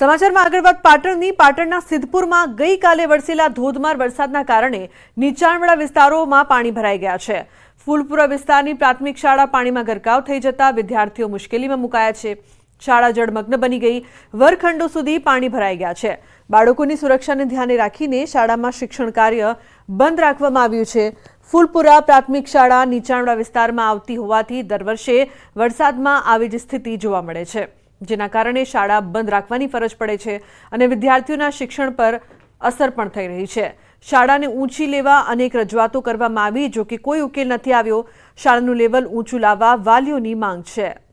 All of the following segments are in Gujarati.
સમાચારમાં આગળ વાત પાટણની. પાટણના સિદ્ધપુરમાં ગઈકાલે વરસેલા ધોધમાર વરસાદના કારણે નીચાણવાળા વિસ્તારોમાં પાણી ભરાઈ ગયા છે. ફૂલપુરા વિસ્તારની પ્રાથમિક શાળા પાણીમાં ગરકાવ થઈ જતા વિદ્યાર્થીઓ મુશ્કેલીમાં મુકાયા છે. શાળા જળમગ્ન બની ગઈ. વરખંડો સુધી પાણી ભરાઈ ગયા છે. બાળકોની સુરક્ષાને ધ્યાને રાખીને શાળામાં શિક્ષણ કાર્ય બંધ રાખવામાં આવ્યું છે. ફૂલપુરા પ્રાથમિક શાળા નીચાણવાળા વિસ્તારમાં આવતી હોવાથી દર વર્ષે વરસાદમાં આવી જ સ્થિતિ જોવા મળે છે. જેના કારણે શાળા બંધ રાખવાની ફરજ પડે છે અને વિદ્યાર્થીઓના શિક્ષણ પર અસર પણ થઈ રહી છે. શાળાને ઊંચી લેવા અનેક રજૂઆતો કરવામાં આવી, જો કે કોઈ ઉકેલ નથી આવ્યો. શાળાનું લેવલ ઊંચું લાવવા વાલીઓની માંગ છે.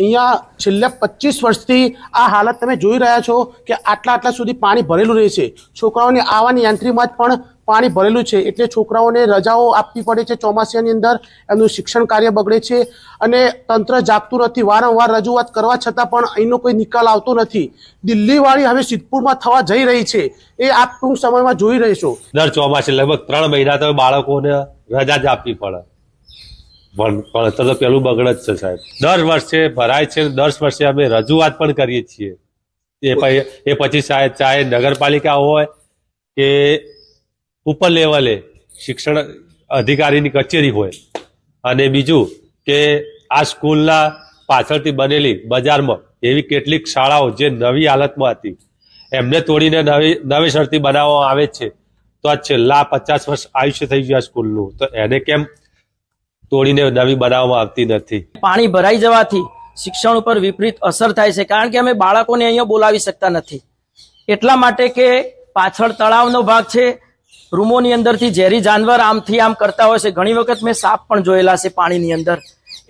અહીંયા છેલ્લા પચીસ વર્ષથી આ હાલત તમે જોઈ રહ્યા છો કે આટલા આટલા સુધી પાણી ભરેલું રહે છે. છોકરાઓની આવવાની યાંત્રીમાં પણ પાણી ભરેલું છે. એટલે છોકરાઓને રજાઓ આપવી પડે છે ચોમાસાની અંદર. એમનું શિક્ષણ કાર્ય બગડે છે અને તંત્ર જાગતું નથી. વારંવાર રજૂઆત કરવા છતાં પણ અહીંનો કોઈ નિકાલ આવતો નથી. દિલ્હીવાળી હવે સિદ્ધપુરમાં થવા જઈ રહી છે. એ આપ ટૂંક સમયમાં જોઈ રહીશો. દર ચોમાસે લગભગ ત્રણ મહિના તો બાળકોને રજા જ આપવી પડે. ભણતર તો પેલું બગડ જ છે સાહેબ. દર વર્ષે ભરાય છે દસ વર્ષે અમે રજૂઆત પણ કરીએ છીએ. એ એ પછી ચાહે ચાહે નગરપાલિકા હોય કે ઉપર લેવલે શિક્ષણ અધિકારીની કચેરી હોય અને બીજું કે આ સ્કૂલના પાછળથી બનેલી બજારમાં એવી કેટલીક શાળાઓ જે નવી હાલતમાં હતી, એમને તોડીને નવી નવેસરથી બનાવવામાં આવે છે, તો આ છેલ્લા પચાસ વર્ષ આયુષ્ય થઈ ગયું સ્કૂલનું. તો એને કેમ તોડીને નવી બનાવવામાં આવતી નથી. પાણી ભરાઈ જવાથી શિક્ષણ ઉપર વિપરીત અસર થાય છે, કારણ કે અમે બાળકોને અહીંયા બોલાવી શકતા નથી. એટલા માટે કે પાછળ તળાવનો ભાગ છે, રૂમોની અંદરથી ઝેરી જાનવર આમથી આમ કરતા હોય છે. ઘણી વખત મેં સાપ પણ જોયેલા છે પાણીની અંદર.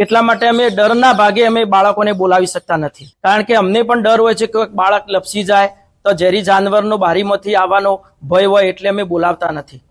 એટલા માટે અમે ડરના ભાગે અમે બાળકોને બોલાવી શકતા નથી. કારણ કે અમને પણ ડર હોય છે કે બાળક લપસી જાય, તો ઝેરી જાનવરનો બારીમાંથી આવવાનો ભય હોય એટલે અમે બોલાવતા નથી.